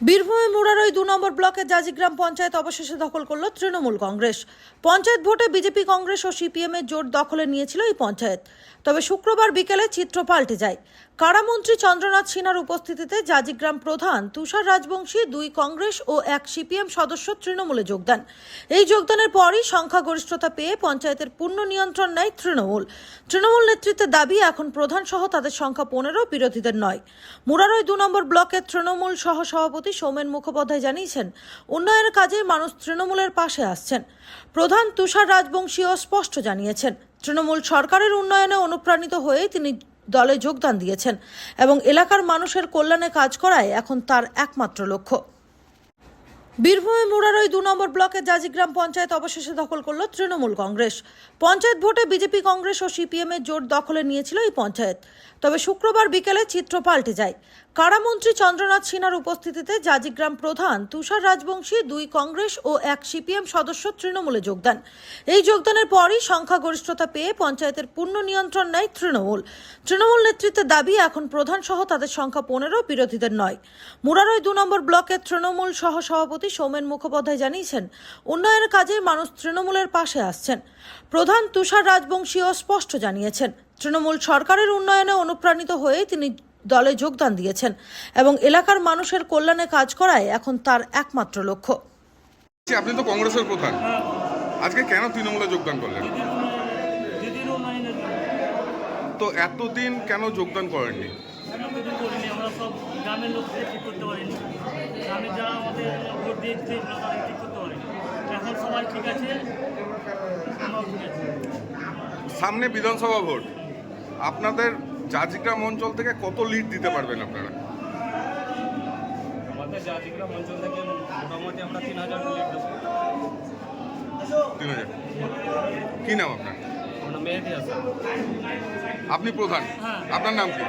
বীরভূমে মুরারই দু নম্বর ব্লকের জাজিগ্রাম পঞ্চায়েত অবশেষে দখল করল তৃণমূল কংগ্রেস। পঞ্চায়েত ভোটে বিজেপি, কংগ্রেস ও সিপিএম এর জোট দখলে নিয়েছিল এই পঞ্চায়েত। তবে শুক্রবার বিকেলে চিত্র পাল্টে যায়। কারামন্ত্রী চন্দ্রনাথ সিনহার উপস্থিতিতে জাজিগ্রাম প্রধান তুষার রাজবংশী, দুই কংগ্রেস ও এক সিপিএম সদস্য তৃণমূলে যোগদান এই যোগদানের পরই সংখ্যাগরিষ্ঠতা পেয়ে পঞ্চায়েতের পূর্ণ নিয়ন্ত্রণ নেয় তৃণমূল। তৃণমূল নেতৃত্বের দাবি, এখন প্রধান সহ তাদের সংখ্যা পনেরো, বিরোধীদের নয়। মুরারই দু নম্বর ব্লকের তৃণমূল সহ সভাপতি সৌমেন মুখোপাধ্যায় জানিয়েছেন, উন্নয়নের কাজে মানুষ তৃণমূলের পাশে আসছেন। প্রধান তুষার রাজবংশীও স্পষ্ট জানিয়েছেন, তৃণমূল সরকারের উন্নয়নে অনুপ্রাণিত হয়ে তিনি দলে যোগদান দিয়েছেন এবং এলাকার মানুষের কল্যাণে কাজ করায় এখন তার একমাত্র লক্ষ্য। বীরভূমে মুরারই দু নম্বর ব্লকের জাজিগ্রাম পঞ্চায়েত অবশেষে দখল করল তৃণমূল কংগ্রেস। পঞ্চায়েত ভোটে বিজেপি, কংগ্রেস ও সিপিএম এর জোট দখলে নিয়েছিল এই পঞ্চায়েত। তবে শুক্রবার বিকেলে চিত্র পাল্টে যায়। কারামন্ত্রী চন্দ্রনাথ সিনহার উপস্থিতিতে জাজিগ্রাম প্রধান তুষার রাজবংশী, দুই কংগ্রেস ও এক সিপিএম সদস্য তৃণমূলে যোগদান এই যোগদানের পরই সংখ্যাগরিষ্ঠতা পেয়ে পঞ্চায়েতের পূর্ণ নিয়ন্ত্রণ নেয় তৃণমূল। তৃণমূল নেতৃত্বের দাবি এখন প্রধান সহ তাদের সংখ্যা পনেরো, বিরোধীদের নয়। মুরারই দু নম্বর ব্লকের তৃণমূল সহ সভাপতি সৌমেন মুখোপাধ্যায় জানিয়েছেন, উন্নয়নের কাজে মানুষ তৃণমূলের পাশে আসছেন। প্রধান তুষার রাজবংশীও স্পষ্ট জানিয়েছেন, তৃণমূল সরকারের উন্নয়নে অনুপ্রাণিত হয়ে তিনি দলে যোগদান দিয়েছেন এবং এলাকার মানুষের কল্যাণে কাজ করায় এখন তার একমাত্র লক্ষ্য। আপনি তো কংগ্রেসের প্রধান। আজকে কেন তৃণমূলে যোগদান করলেন? তো এতদিন কেন যোগদান করেননি? আমরা কিছু করিনি আমরা সব গ্রামের লোককে ঠিক করতে পারিনি। গ্রামের যারা আমাদের ভোট দিয়ে দিয়েছিল ঠিক করতে পারিনি। এখন সবাই ঠিক আছে আমরাও ঠিক আছে। সামনে বিধানসভা ভোট। আপনাদের জাজিগ্রাম অঞ্চল থেকে কত লিড দিতে পারবেন আপনারা? আমাদের জাতিগ্রাম অঞ্চল থেকে মোটামুটি আমরা তিন হাজার লিড দেবো। তিন হাজার। কি নাম আপনার? আপনি প্রধান? হ্যাঁ। আপনার নাম কি?